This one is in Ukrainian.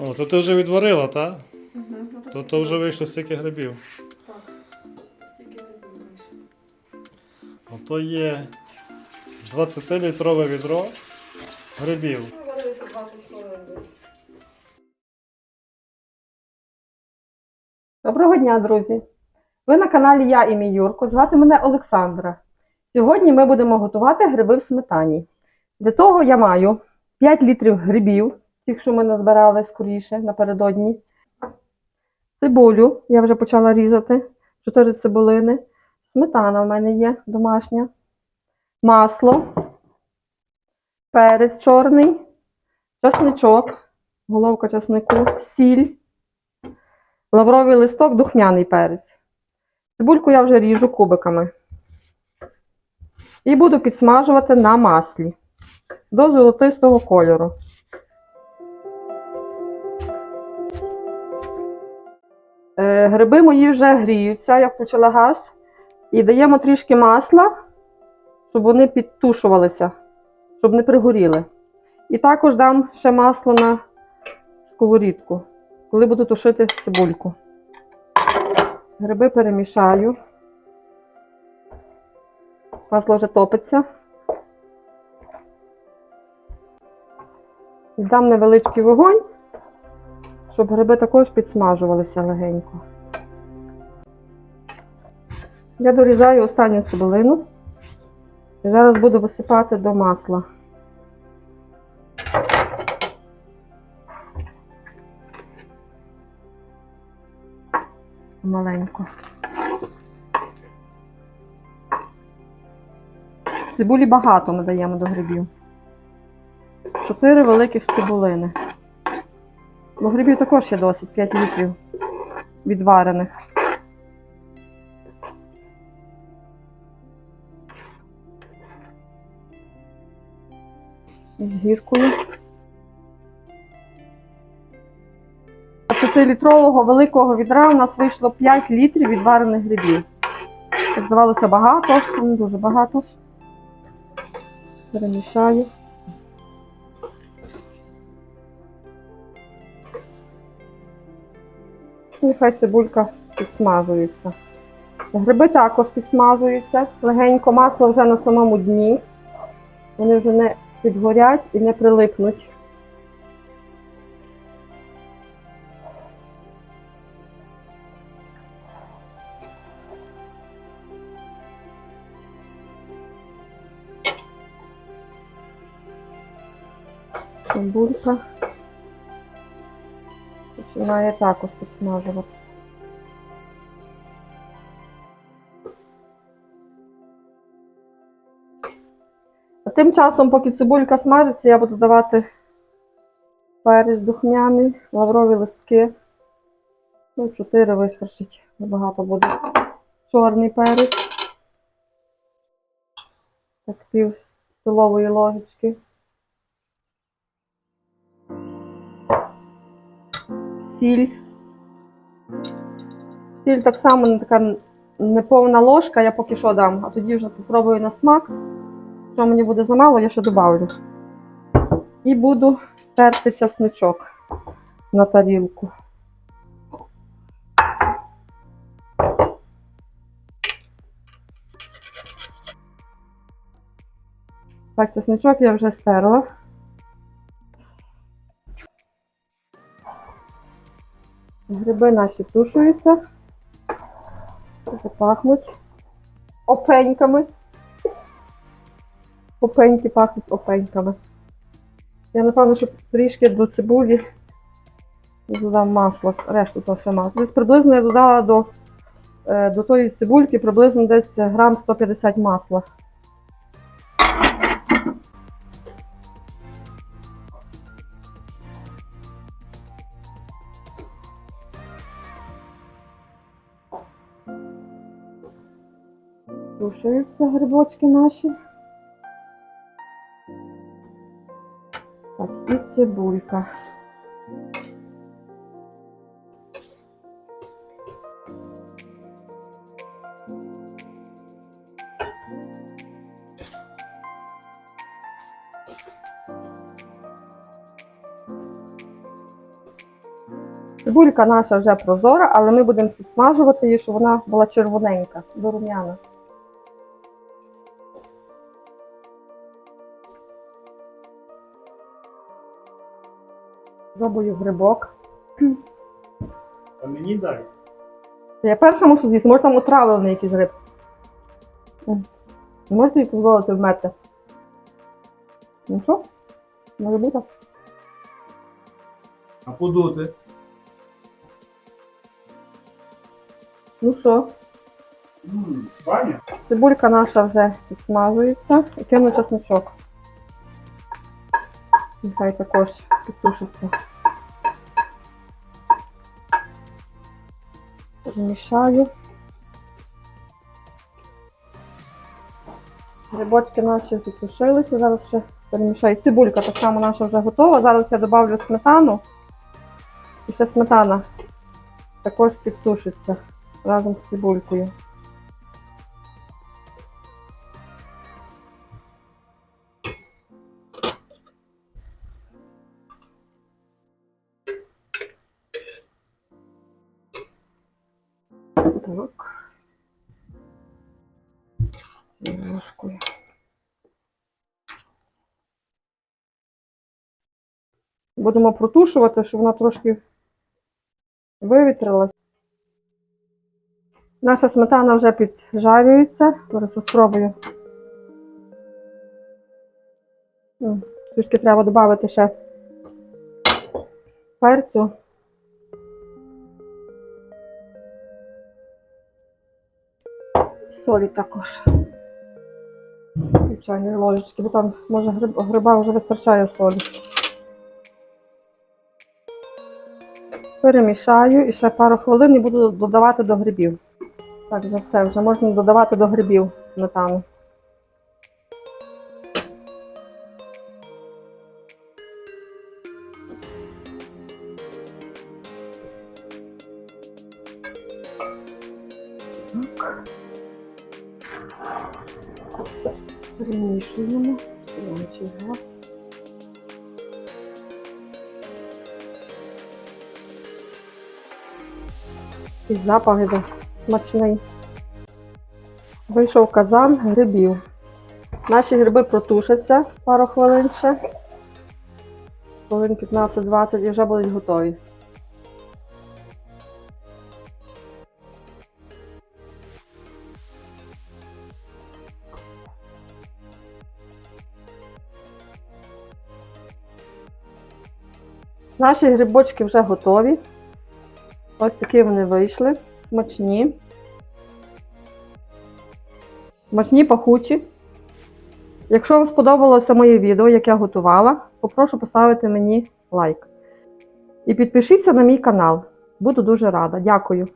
О, то ти вже відварила, так? Угу. То, то вже вийшло стільки грибів. Так. Стільки грибів вийшло. Ото є 20-літрове відро грибів. Ми варилися 20 хвилин десь. Доброго дня, друзі! Ви на каналі Я і мій Юрко. Звати мене Олександра. Сьогодні ми будемо готувати гриби в сметані. Для того я маю 5 літрів грибів, тих, що ми назбирали скоріше напередодні. Цибулю я вже почала різати, 4 цибулини. Сметана в мене є домашня. Масло, перець чорний, часничок, головка часнику, сіль, лавровий листок, духмяний перець. Цибульку я вже ріжу кубиками. І буду підсмажувати на маслі до золотистого кольору. Гриби мої вже гріються, я включила газ. І даємо трішки масла, щоб вони підтушувалися, щоб не пригоріли. І також дам ще масло на сковорідку, коли буду тушити цибульку. Гриби перемішаю. Масло вже топиться. Дам невеличкий вогонь, щоб гриби також підсмажувалися легенько. Я дорізаю останню цибулину і зараз буду висипати до масла. Маленько. Цибулі багато ми даємо до грибів. Чотири великих цибулини. Бо грибів також є досить 5 літрів відварених. з гіркою. 20-літрового великого відра у нас вийшло 5 літрів відварених грибів. Так здавалося багато, дуже багато. Перемішаю. Нехай цибулька підсмажується. Гриби також підсмажуються. Легенько масло вже на самому дні. Вони вже не підгорять і не прилипнуть. Цибулька починає також підсмажуватися. Тим часом, поки цибулька смажиться, я буду давати перець духмяний, лаврові листки. Ну, чотири вистачить, небагато буде. Чорний перець. Так, пів столової ложечки. Сіль. Сіль так само не така неповна ложка, я поки що дам, а тоді вже попробую на смак. Якщо мені буде замало, я ще добавлю. І буду терти часничок на тарілку. Так, часничок я вже стерла. Гриби наші тушуються. Пахнуть опеньками. Опеньки пахнуть опеньками. Я напевно, що трішки до цибулі додам масло, решту то все масло. Десь приблизно я додала до, е, до тої цибульки приблизно десь грам 150 масла. Тушуються грибочки наші. Так, і цибулька. Цибулька наша вже прозора, але ми будемо підсмажувати її, щоб вона була червоненька, до рум'яна. Пробую грибок. А мені дай. Я перша мушу з'їсти, може там отравлений якийсь гриб. Не можете їй дозволити вмерти? Ну що? Може бути? А подути? Ну що? Пані? Цибулька наша вже підсмажується і кину чесночок. Нехай також підтушиться. Перемішаю. Грибочки наші підтушилися, зараз ще перемішаю. Цибулька так само наша вже готова. Зараз я додавлю сметану. І ще сметана також підтушиться разом з цибулькою. Так. Ложкою. Будемо протушувати, щоб вона трошки вивітрилась. Наша сметана вже піджарюється. Зараз я спробую. Трішки треба додати ще перцю. Солі також. Звичайні ложечки, бо там може гриб, гриба вже вистачає солі. Перемішаю і ще пару хвилин і буду додавати до грибів. Так, вже все, вже можна додавати до грибів сметану. Так. Перемішуємо. Сілочий газ. І запах іде смачний. Вийшов казан грибів. Наші гриби протушаться пару хвилин ще. Хвилин 15-20 і вже будуть готові. Наші грибочки вже готові. Ось такі вони вийшли. Смачні. Смачні пахучі. Якщо вам сподобалося моє відео, як я готувала, попрошу поставити мені лайк. І підпишіться на мій канал. Буду дуже рада. Дякую.